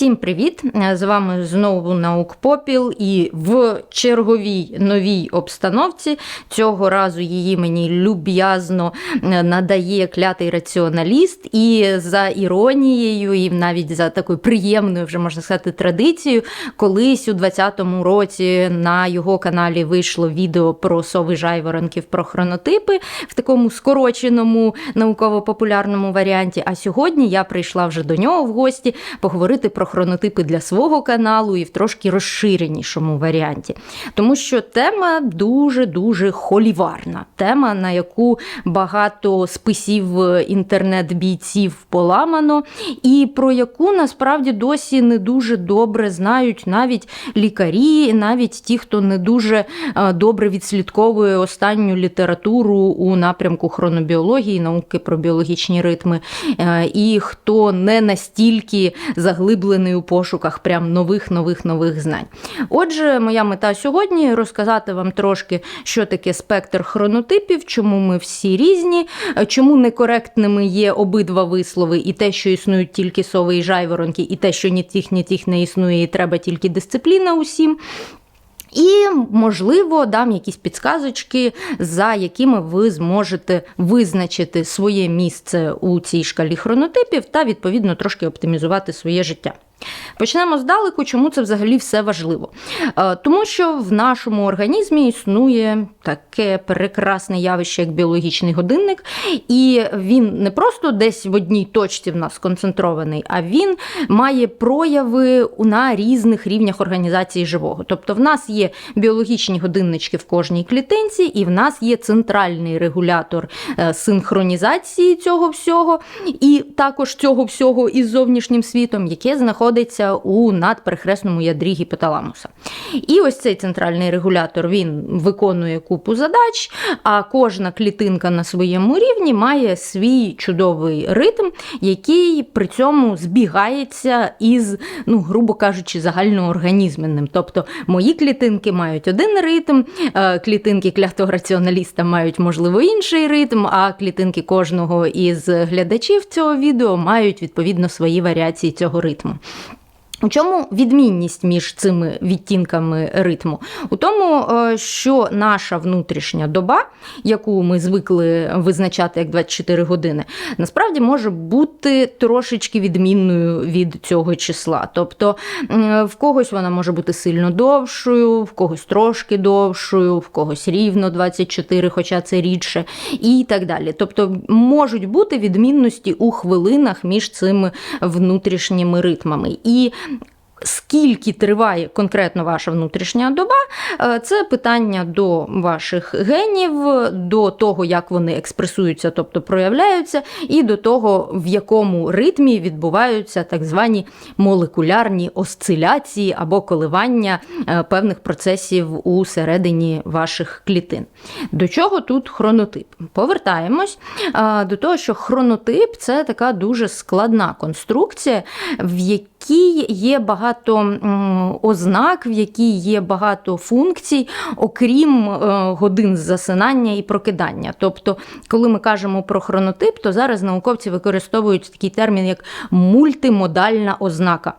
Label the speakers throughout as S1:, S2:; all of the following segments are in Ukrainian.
S1: Всім привіт! З вами знову наук Попіл, і в черговій новій обстановці цього разу її мені люб'язно е, надає клятий раціоналіст, і за іронією, і навіть за такою приємною, вже можна сказати, традицією, колись у 2020 році на його каналі вийшло відео про сови жайворонків про хронотипи в такому скороченому науково-популярному варіанті. А сьогодні я прийшла вже до нього в гості поговорити про хронотипи для свого каналу і в трошки розширенішому варіанті. Тому що тема дуже-дуже холіварна. Тема, на яку багато списів інтернет-бійців поламано, і про яку насправді досі не дуже добре знають навіть лікарі, навіть ті, хто не дуже е, добре відслідковує останню літературу у напрямку хронобіології, науки про біологічні ритми, е, і хто не настільки заглиблений у пошуках прям нових нових нових знань. Отже, моя мета сьогодні розказати вам трошки, що таке спектр хронотипів, чому ми всі різні, чому некоректними є обидва вислови, і те, що існують тільки сови і жайворонки, і те, що ні тих, ні тих не існує, і треба тільки дисципліна усім. І, можливо, дам якісь підсказочки, за якими ви зможете визначити своє місце у цій шкалі хронотипів та, відповідно, трошки оптимізувати своє життя. Почнемо здалеку, чому це взагалі все важливо. Е, тому що в нашому організмі існує таке прекрасне явище, як біологічний годинник, і він не просто десь в одній точці в нас сконцентрований, а він має прояви на різних рівнях організації живого. Тобто, в нас є біологічні годиннички в кожній клітинці, і в нас є центральний регулятор е, синхронізації цього всього, і також цього всього із зовнішнім світом, яке знаходиться знаходиться у надперехресному ядрі гіпоталамуса. І ось цей центральний регулятор він виконує купу задач, а кожна клітинка на своєму рівні має свій чудовий ритм, який при цьому збігається із, ну, грубо кажучи, загальноорганізменним. Тобто мої клітинки мають один ритм, е, клітинки клятограціоналіста мають, можливо, інший ритм, а клітинки кожного із глядачів цього відео мають відповідно свої варіації цього ритму. У чому відмінність між цими відтінками ритму? У тому, е, що наша внутрішня доба, яку ми звикли визначати як 24 години, насправді може бути трошечки відмінною від цього числа. Тобто в когось вона може бути сильно довшою, в когось трошки довшою, в когось рівно 24, хоча це рідше, і так далі. Тобто можуть бути відмінності у хвилинах між цими внутрішніми ритмами. І Скільки триває конкретно ваша внутрішня доба, е, це питання до ваших генів, до того, як вони експресуються, тобто проявляються, і до того, в якому ритмі відбуваються так звані молекулярні осциляції або коливання е, певних процесів у середині ваших клітин. До чого тут хронотип? Повертаємось е, до того, що хронотип це така дуже складна конструкція, в якій якій є багато ознак, в якій є багато функцій, окрім е, годин засинання і прокидання. Тобто, коли ми кажемо про хронотип, то зараз науковці використовують такий термін, як мультимодальна ознака.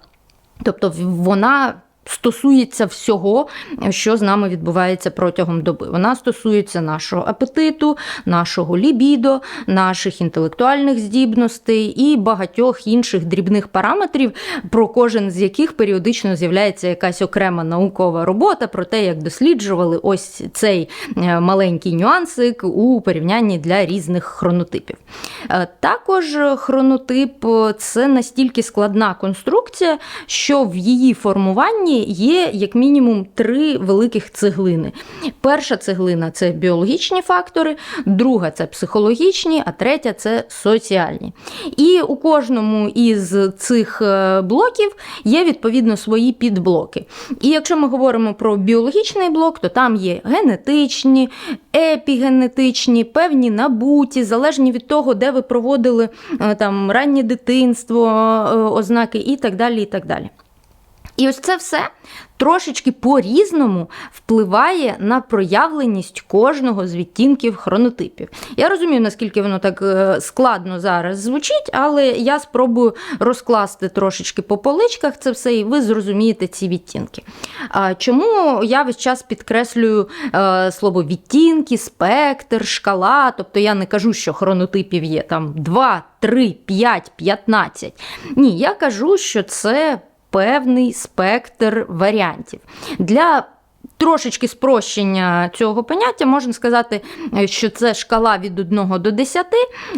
S1: Тобто вона стосується всього, що з нами відбувається протягом доби. Вона стосується нашого апетиту, нашого лібідо, наших інтелектуальних здібностей і багатьох інших дрібних параметрів, про кожен з яких періодично з'являється якась окрема наукова робота про те, як досліджували ось цей е, маленький нюансик у порівнянні для різних хронотипів. Е, також хронотип це настільки складна конструкція, що в її формуванні є як мінімум три великих цеглини. Перша цеглина це біологічні фактори, друга це психологічні, а третя це соціальні. І у кожному із цих е, блоків є відповідно свої підблоки. І якщо ми говоримо про біологічний блок, то там є генетичні, епігенетичні, певні набуті, залежні від того, де ви проводили е, там раннє дитинство, е, ознаки і так далі. і так далі. І ось це все трошечки по-різному впливає на проявленість кожного з відтінків хронотипів. Я розумію, наскільки воно так е, складно зараз звучить, але я спробую розкласти трошечки по поличках це все, і ви зрозумієте ці відтінки. Чому я весь час підкреслюю е, слово відтінки, спектр, шкала? Тобто я не кажу, що хронотипів є там 2, 3, 5, 15. Ні, я кажу, що це певний спектр варіантів. Для Трошечки спрощення цього поняття можна сказати, е, що це шкала від 1 до 10,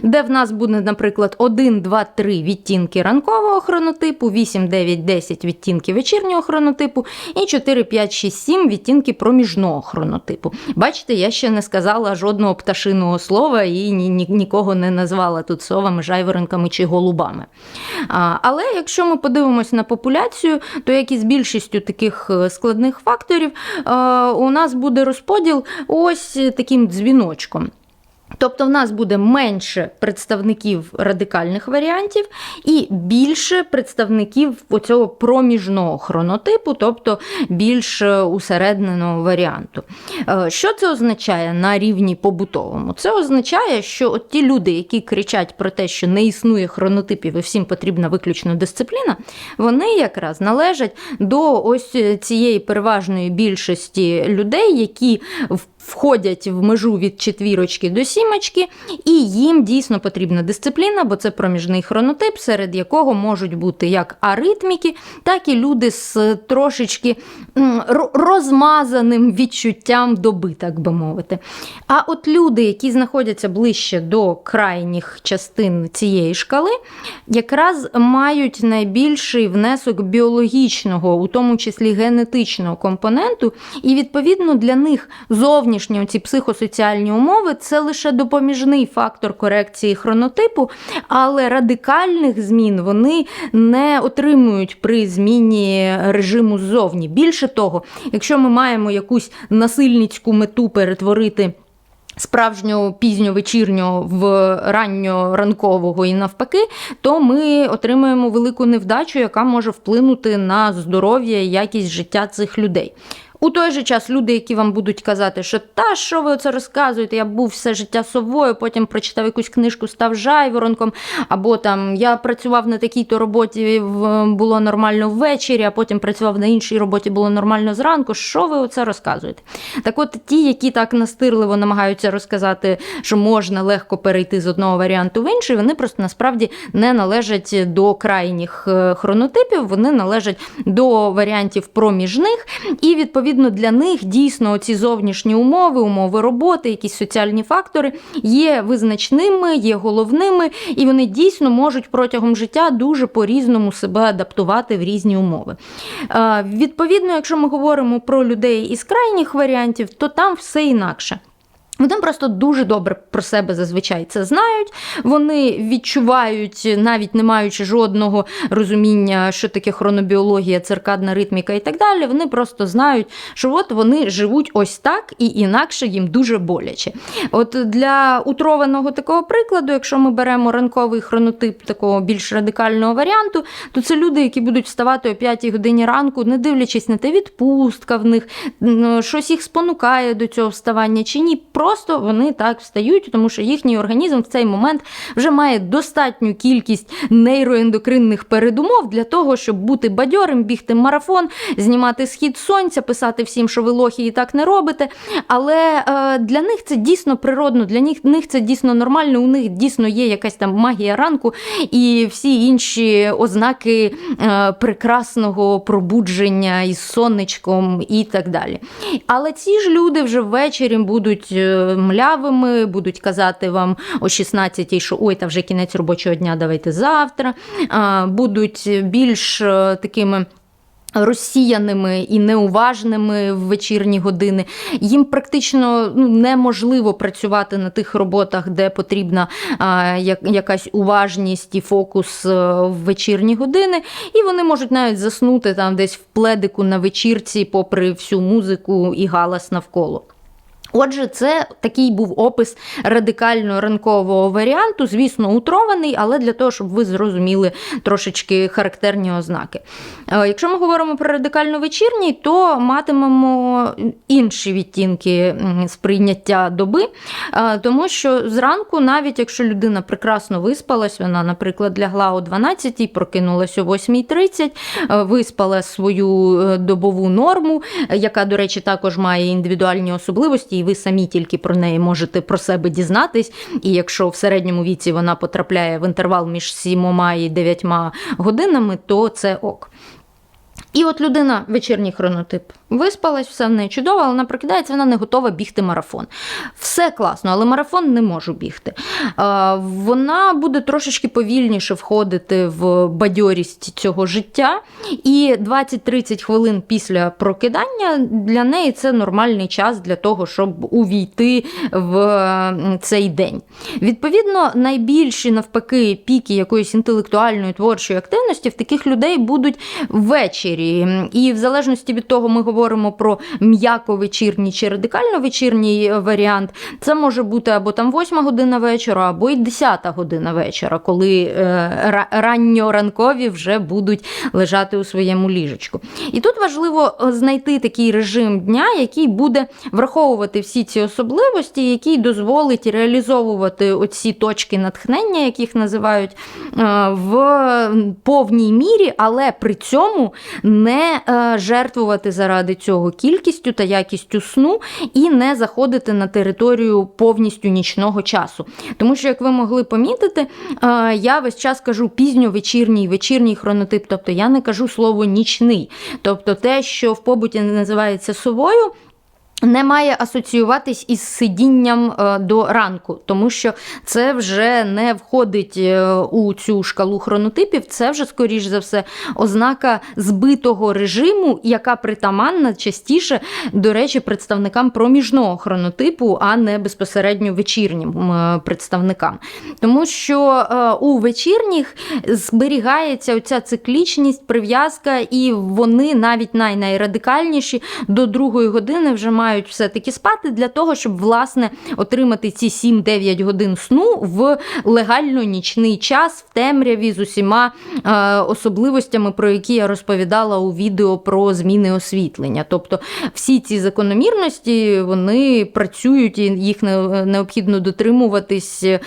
S1: де в нас буде, наприклад, 1, 2, 3 відтінки ранкового хронотипу, 8, 9, 10 відтінки вечірнього хронотипу і 4, 5, 6, 7 відтінки проміжного хронотипу. Бачите, я ще не сказала жодного пташиного слова і ні, ні, нікого не назвала тут совами, жайворонками чи голубами. А, Але якщо ми подивимося на популяцію, то як і з більшістю таких е, складних факторів у нас буде розподіл ось таким дзвіночком. Тобто в нас буде менше представників радикальних варіантів і більше представників оцього проміжного хронотипу, тобто більш усередненого варіанту. Е, що це означає на рівні побутовому? Це означає, що от ті люди, які кричать про те, що не існує хронотипів і всім потрібна виключно дисципліна, вони якраз належать до ось цієї переважної більшості людей, які в входять в межу від четвірочки до сімочки, і їм дійсно потрібна дисципліна, бо це проміжний хронотип, серед якого можуть бути як аритміки, так і люди з трошечки розмазаним відчуттям доби, так би мовити. А от люди, які знаходяться ближче до крайніх частин цієї шкали, якраз мають найбільший внесок біологічного, у тому числі генетичного компоненту, і відповідно для них зовні зовнішні ці психосоціальні умови це лише допоміжний фактор корекції хронотипу, але радикальних змін вони не отримують при зміні режиму ззовні. Більше того, якщо ми маємо якусь насильницьку мету перетворити. Справжнього пізньо-вечірнього в ранньо-ранкового і навпаки, то ми отримуємо велику невдачу, яка може вплинути на здоров'я і якість життя цих людей. У той же час люди, які вам будуть казати, що та що ви оце розказуєте, я був все життя совою, потім прочитав якусь книжку, став жайворонком, або там я працював на такій-то роботі, було нормально ввечері, а потім працював на іншій роботі, було нормально зранку. Що ви оце розказуєте? Так от ті, які так настирливо намагаються розказати, що можна легко перейти з одного варіанту в інший, вони просто насправді не належать до крайніх е, хронотипів, вони належать до варіантів проміжних і відповідно відповідно, для них дійсно ці зовнішні умови, умови роботи, якісь соціальні фактори є визначними, є головними, і вони дійсно можуть протягом життя дуже по-різному себе адаптувати в різні умови. Відповідно, якщо ми говоримо про людей із крайніх варіантів, то там все інакше. Вони просто дуже добре про себе зазвичай це знають. Вони відчувають, навіть не маючи жодного розуміння, що таке хронобіологія, циркадна ритміка і так далі. Вони просто знають, що от вони живуть ось так і інакше їм дуже боляче. От для утрованого такого прикладу, якщо ми беремо ранковий хронотип такого більш радикального варіанту, то це люди, які будуть вставати о 5 годині ранку, не дивлячись на те, відпустка в них, щось їх спонукає до цього вставання чи ні просто вони так встають, тому що їхній організм в цей момент вже має достатню кількість нейроендокринних передумов для того, щоб бути бадьорим, бігти марафон, знімати схід сонця, писати всім, що ви лохи і так не робите. Але е, для них це дійсно природно, для них, них це дійсно нормально. У них дійсно є якась там магія ранку і всі інші ознаки е, прекрасного пробудження із сонечком і так далі. Але ці ж люди вже ввечері будуть е, млявими, будуть казати вам о 16-й, що ой, та вже кінець робочого дня, давайте завтра. Будуть більш е, такими. Розсіяними і неуважними в вечірні години. Їм практично ну, неможливо працювати на тих роботах, де потрібна а, якась уважність і фокус е, в вечірні години. І вони можуть навіть заснути там десь в пледику на вечірці, попри всю музику і галас навколо. Отже, це такий був опис радикально ранкового варіанту, звісно, утрований, але для того, щоб ви зрозуміли трошечки характерні ознаки. Е, якщо ми говоримо про радикально вечірній, то матимемо інші відтінки сприйняття доби, е, тому що зранку, навіть якщо людина прекрасно виспалась, вона, наприклад, лягла о 12-й, прокинулась о 8.30, е, виспала свою добову норму, яка, до речі, також має індивідуальні особливості ви самі тільки про неї можете про себе дізнатись. І якщо в середньому віці вона потрапляє в інтервал між 7 і 9 годинами, то це ок. І от людина, вечірній хронотип, виспалась, все в неї чудово, але вона прокидається, вона не готова бігти марафон. Все класно, але марафон не можу бігти. Вона буде трошечки повільніше входити в бадьорість цього життя. І 20-30 хвилин після прокидання для неї це нормальний час для того, щоб увійти в цей день. Відповідно, найбільші навпаки піки якоїсь інтелектуальної творчої активності в таких людей будуть ввечері. І в залежності від того, ми говоримо про м'яко вечірній чи радикально вечірній варіант. Це може бути або там 8 година вечора, або й 10 година вечора, коли е, ранньоранкові вже будуть лежати у своєму ліжечку. І тут важливо е, знайти такий режим дня, який буде враховувати всі ці особливості, який дозволить реалізовувати оці точки натхнення, яких називають е, в повній мірі, але при цьому не е, жертвувати заради цього кількістю та якістю сну і не заходити на територію повністю нічного часу. Тому що, як ви могли помітити, я весь час кажу пізньовечірній, вечірній хронотип, тобто я не кажу слово нічний. Тобто те, що в побуті називається совою, не має асоціюватись із сидінням е, до ранку, тому що це вже не входить е, у цю шкалу хронотипів, це вже, скоріш за все, ознака збитого режиму, яка притаманна частіше, до речі, представникам проміжного хронотипу, а не безпосередньо вечірнім е, представникам. Тому що у вечірніх зберігається оця циклічність, прив'язка, і вони навіть най найрадикальніші до другої години вже мають мають все-таки спати для того, щоб власне отримати ці 7-9 годин сну в легально нічний час в темряві з усіма е, особливостями, про які я розповідала у відео про зміни освітлення. Тобто всі ці закономірності вони працюють, і їх необхідно дотримуватись е,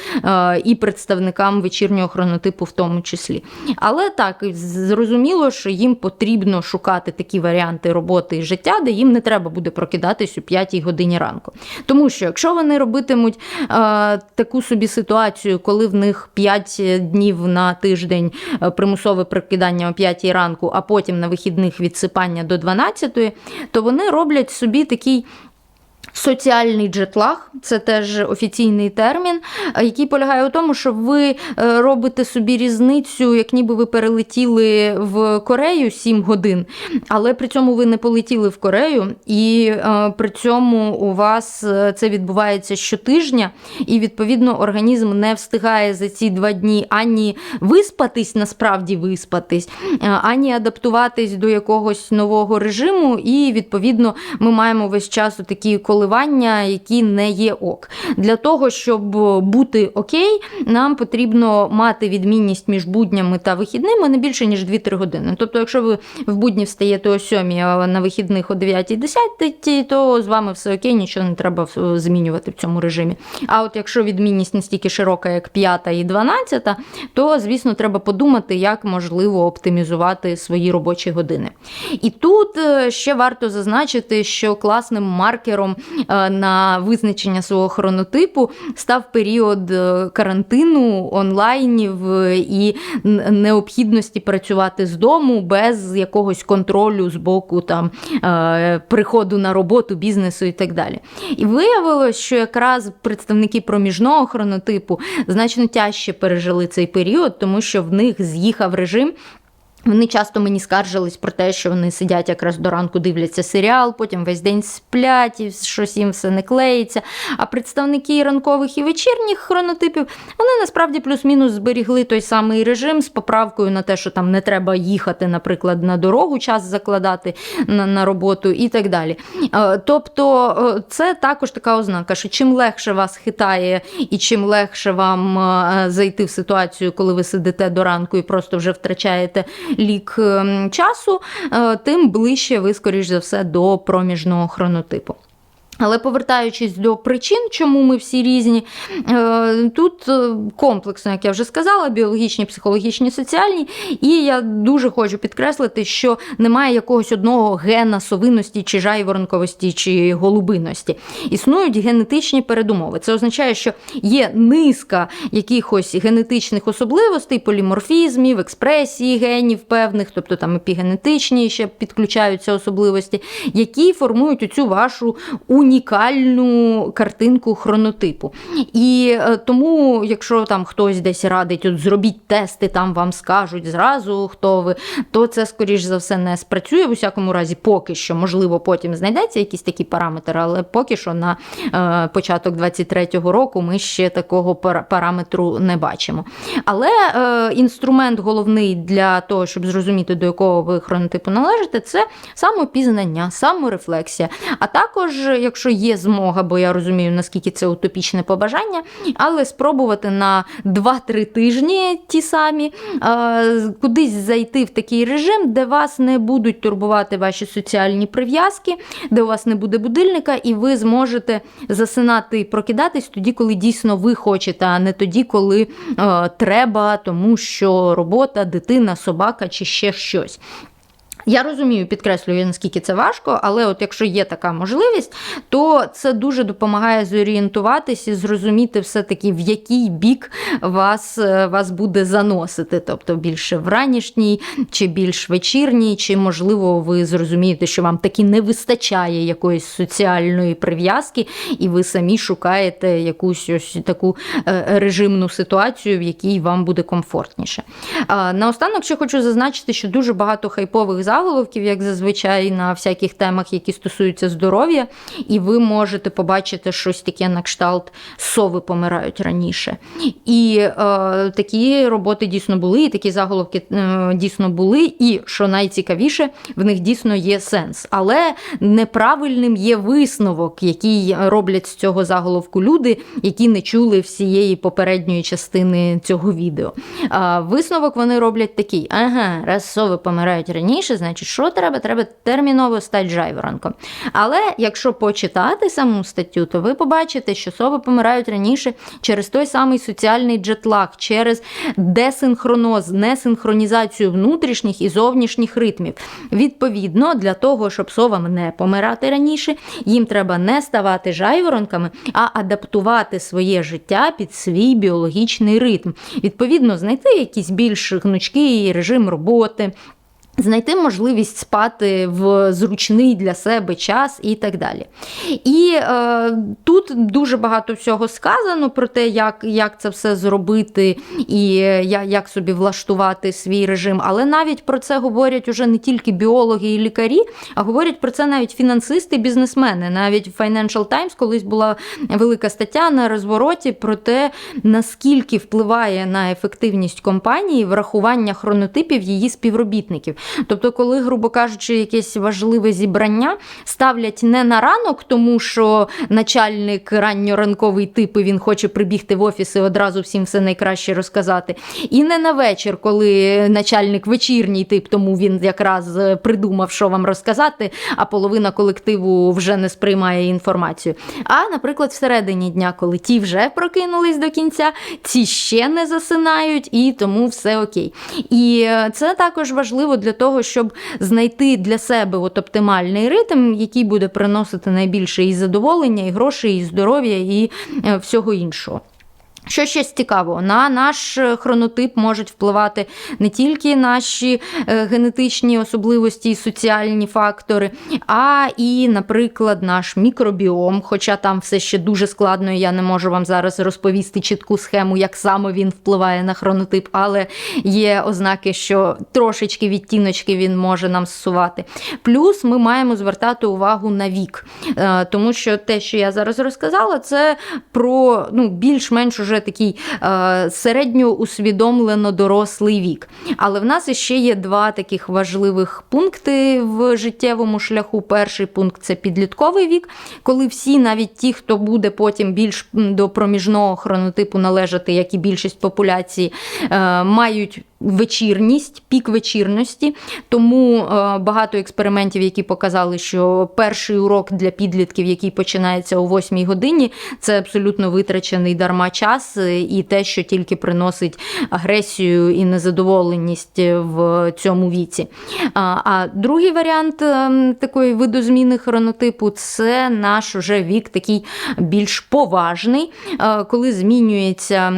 S1: і представникам вечірнього хронотипу, в тому числі. Але так, зрозуміло, що їм потрібно шукати такі варіанти роботи і життя, де їм не треба буде прокидатись о 5 годині ранку. Тому що, якщо вони робитимуть е, таку собі ситуацію, коли в них 5 днів на тиждень е, примусове прикидання о 5 ранку, а потім на вихідних відсипання до 12, то вони роблять собі такий соціальний джетлаг, це теж офіційний термін, який полягає у тому, що ви е, робите собі різницю, як ніби ви перелетіли в Корею 7 годин, але при цьому ви не полетіли в Корею, і е, при цьому у вас е, це відбувається щотижня, і відповідно організм не встигає за ці два дні ані виспатись, насправді виспатись, ані адаптуватись до якогось нового режиму. І відповідно ми маємо весь час такі коли коливання, які не є ок. Для того, щоб бути окей, нам потрібно мати відмінність між буднями та вихідними не більше, ніж 2-3 години. Тобто, якщо ви в будні встаєте о 7, а на вихідних о 9-10, то з вами все окей, нічого не треба змінювати в цьому режимі. А от якщо відмінність настільки широка, як 5 і 12, то, звісно, треба подумати, як можливо оптимізувати свої робочі години. І тут е, ще варто зазначити, що класним маркером Е, на визначення свого хронотипу став період е, карантину, онлайнів е, і необхідності працювати з дому без якогось контролю з боку там приходу на роботу, бізнесу і так далі. І виявилось, що якраз представники проміжного хронотипу значно тяжче пережили цей період, тому що в них з'їхав режим Вони часто мені скаржились про те, що вони сидять якраз до ранку, дивляться серіал, потім весь день сплять, і щось їм все не клеїться. А представники ранкових і вечірніх хронотипів вони насправді плюс-мінус зберігли той самий режим з поправкою на те, що там не треба їхати, наприклад, на дорогу, час закладати на, на роботу і так далі. Е, Тобто, е, це також така ознака, що чим легше вас хитає і чим легше вам е, зайти в ситуацію, коли ви сидите до ранку і просто вже втрачаєте лік ем, часу, е, тим ближче ви, скоріш за все, до проміжного хронотипу. Але повертаючись до причин, чому ми всі різні, е, тут е, комплексно, як я вже сказала, біологічні, психологічні, соціальні. І я дуже хочу підкреслити, що немає якогось одного гена совинності, чи жайворонковості, чи голубиності. Існують генетичні передумови. Це означає, що є низка якихось генетичних особливостей, поліморфізмів, експресії генів певних, тобто там епігенетичні ще підключаються особливості, які формують оцю вашу унікальну картинку хронотипу. І е, тому, якщо там хтось десь радить, от зробіть тести, там вам скажуть зразу, хто ви, то це, скоріш за все, не спрацює. В усякому разі, поки що, можливо, потім знайдеться якісь такі параметри, але поки що на е, початок 23-го року ми ще такого параметру не бачимо. Але е, інструмент головний для того, щоб зрозуміти, до якого ви хронотипу належите, це самопізнання, саморефлексія. А також, якщо є змога, бо я розумію, наскільки це утопічне побажання, але спробувати на 2-3 тижні ті самі кудись зайти в такий режим, де вас не будуть турбувати ваші соціальні прив'язки, де у вас не буде будильника, і ви зможете засинати і прокидатись тоді, коли дійсно ви хочете, а не тоді, коли треба, тому що робота, дитина, собака чи ще щось. Я розумію, підкреслюю, наскільки це важко, але от якщо є така можливість, то це дуже допомагає зорієнтуватись і зрозуміти все-таки, в який бік вас е, вас буде заносити. Тобто більше в ранішній, чи більш вечірній, чи, можливо, ви зрозумієте, що вам таки не вистачає якоїсь соціальної прив'язки, і ви самі шукаєте якусь ось таку е, режимну ситуацію, в якій вам буде комфортніше. Наостанок ще хочу зазначити, що дуже багато хайпових заходів заголовків, як зазвичай, на всяких темах, які стосуються здоров'я, і ви можете побачити щось таке на кшталт сови помирають раніше. І е, такі роботи дійсно були, і такі заголовки е, дійсно були. І що найцікавіше, в них дійсно є сенс. Але неправильним є висновок, який роблять з цього заголовку люди, які не чули всієї попередньої частини цього відео. Е, висновок вони роблять такий: ага, раз сови помирають раніше, значить, що треба? Треба терміново стати жайворонком. Але якщо почитати саму статтю, то ви побачите, що сови помирають раніше через той самий соціальний джетлаг, через десинхроноз, несинхронізацію внутрішніх і зовнішніх ритмів. Відповідно, для того, щоб совам не помирати раніше, їм треба не ставати жайворонками, а адаптувати своє життя під свій біологічний ритм. Відповідно, знайти якийсь більш гнучкий режим роботи. Знайти можливість спати в зручний для себе час і так далі. І е, тут дуже багато всього сказано про те, як як це все зробити і як, як собі влаштувати свій режим. Але навіть про це говорять уже не тільки біологи і лікарі, а говорять про це навіть фінансисти, бізнесмени. Навіть Financial Times колись була велика стаття на розвороті про те, наскільки впливає на ефективність компанії врахування хронотипів її співробітників. Тобто, коли, грубо кажучи, якесь важливе зібрання ставлять не на ранок, тому що начальник ранньоранковий тип і він хоче прибігти в офіс і одразу всім все найкраще розказати. І не на вечір, коли начальник вечірній тип, тому він якраз е, придумав, що вам розказати, а половина колективу вже не сприймає інформацію. А, наприклад, всередині дня, коли ті вже прокинулись до кінця, ці ще не засинають, і тому все окей. І е, це також важливо для того, щоб знайти для себе от оптимальний ритм, який буде приносити найбільше і задоволення, і грошей, і здоров'я, і е, всього іншого. Що ще цікаво, на наш е, хронотип можуть впливати не тільки наші е, генетичні особливості і соціальні фактори, а і, наприклад, наш мікробіом. Хоча там все ще дуже складно, і я не можу вам зараз розповісти чітку схему, як саме він впливає на хронотип, але є ознаки, що трошечки відтіночки він може нам зсувати. Плюс ми маємо звертати увагу на вік, Е, тому що те, що я зараз розказала, це про ну, більш-менш уже такий е, середньо усвідомлено дорослий вік. Але в нас ще є два таких важливих пункти в життєвому шляху. Перший пункт це підлітковий вік, коли всі, навіть ті, хто буде потім більш до проміжного хронотипу належати, як і більшість популяції, е, мають вечірність, пік вечірності. Тому е, багато експериментів, які показали, що перший урок для підлітків, який починається о 8 годині, це абсолютно витрачений дарма час е, і те, що тільки приносить агресію і незадоволеність в цьому віці. А, другий варіант е, такої видозміни хронотипу це наш уже вік такий більш поважний, коли змінюється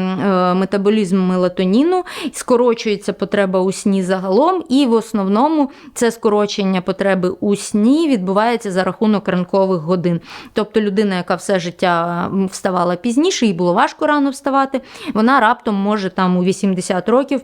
S1: метаболізм мелатоніну, скорочується потреба у сні загалом, і в основному це скорочення потреби у сні відбувається за рахунок ранкових годин. Тобто людина, яка все життя вставала пізніше, їй було важко рано вставати, вона раптом може там у 80 років.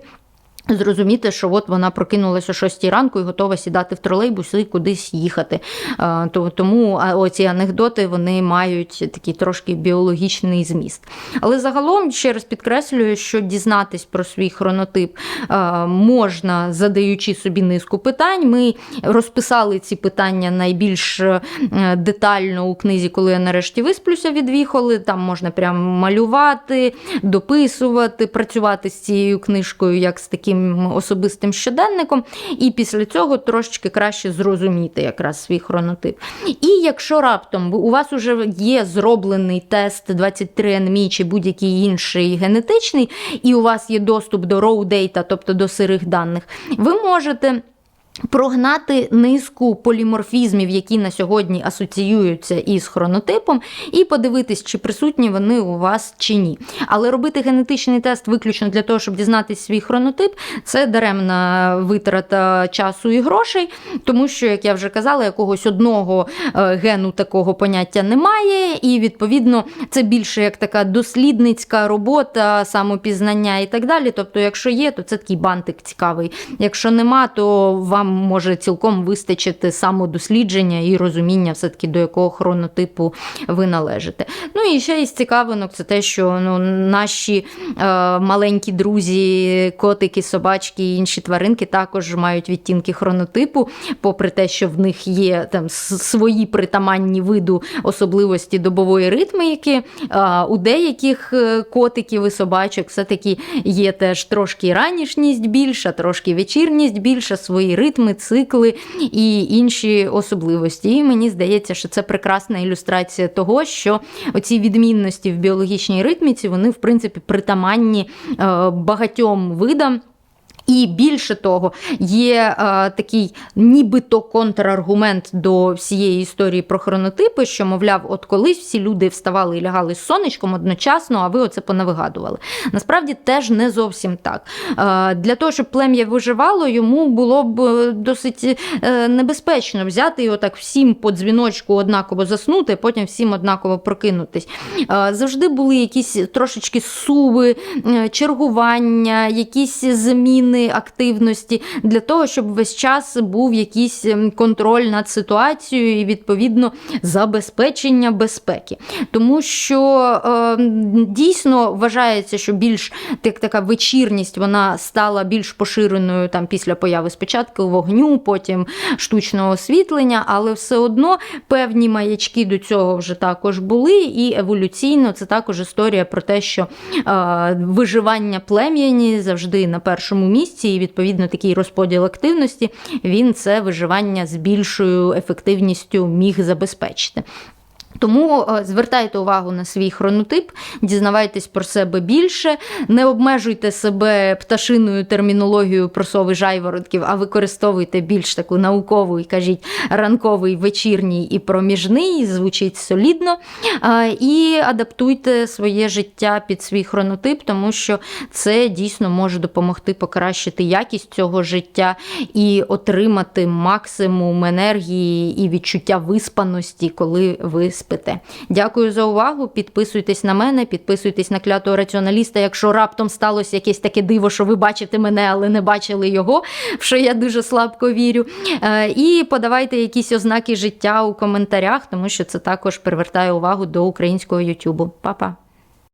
S1: Зрозуміти, що от вона прокинулася о 6 ранку і готова сідати в тролейбус і кудись їхати. Е, Тому оці анекдоти вони мають такий трошки біологічний зміст. Але загалом ще раз підкреслюю, що дізнатись про свій хронотип е, можна, задаючи собі низку питань. Ми розписали ці питання найбільш е, детально у книзі, коли я нарешті висплюся від віхоли. Там можна прям малювати, дописувати, працювати з цією книжкою як з таким особистим щоденником, і після цього трошечки краще зрозуміти якраз свій хронотип. І якщо раптом у вас вже є зроблений тест 23andMe чи будь-який інший генетичний, і у вас є доступ до raw data, тобто до сирих даних, ви можете. Прогнати низку поліморфізмів, які на сьогодні асоціюються із хронотипом, і подивитись, чи присутні вони у вас чи ні. Але робити генетичний тест виключно для того, щоб дізнатися свій хронотип, це даремна витрата часу і грошей, тому що, як я вже казала, якогось одного е, гену такого поняття немає, і відповідно це більше як така дослідницька робота, самопізнання і так далі. Тобто, якщо є, то це такий бантик цікавий. Якщо нема, то вам може цілком вистачити самодослідження і розуміння, все-таки до якого хронотипу ви належите. Ну і ще із цікавинок, це те, що ну, наші е, маленькі друзі, котики, собачки і інші тваринки також мають відтінки хронотипу, попри те, що в них є там свої притаманні виду особливості добової ритмики. Е, у деяких е, котиків і собачок все-таки є теж трошки ранішність більша, трошки вечірність більша, свої ритми, цикли і інші особливості. І мені здається, що це прекрасна ілюстрація того, що оці відмінності в біологічній ритміці вони в принципі притаманні е, багатьом видам. І більше того, є е, такий нібито контраргумент до всієї історії про хронотипи, що, мовляв, от колись всі люди вставали і лягали з сонечком одночасно, а ви оце понавигадували. Насправді теж не зовсім так. Е, для того, щоб плем'я виживало, йому було б е, досить небезпечно взяти і отак всім по дзвіночку однаково заснути, потім всім однаково прокинутись. Е, завжди були якісь трошечки суви, чергування, якісь зміни активності для того, щоб весь час був якийсь ем, контроль над ситуацією і відповідно забезпечення безпеки. Тому що е, дійсно вважається, що більш так, така вечірність вона стала більш поширеною там після появи спочатку вогню, потім штучного освітлення, але все одно певні маячки до цього вже також були, і еволюційно це також історія про те, що е, виживання плем'яні завжди на першому місці, і відповідно такий розподіл активності він це виживання з більшою ефективністю міг забезпечити. Тому е, звертайте увагу на свій хронотип, дізнавайтесь про себе більше, не обмежуйте себе пташиною термінологією про сови жайворонків, а використовуйте більш таку наукову і кажіть ранковий, вечірній і проміжний, звучить солідно. І адаптуйте своє життя під свій хронотип, тому що це дійсно може допомогти покращити якість цього життя і отримати максимум енергії і відчуття виспаності, коли ви спите. Дякую за увагу. Підписуйтесь на мене, підписуйтесь на клятого раціоналіста. Якщо раптом сталося якесь таке диво, що ви бачите мене, але не бачили його, в що я дуже слабко вірю. Е, І подавайте якісь ознаки життя у коментарях, тому що це також привертає увагу до українського Ютубу. Па-па!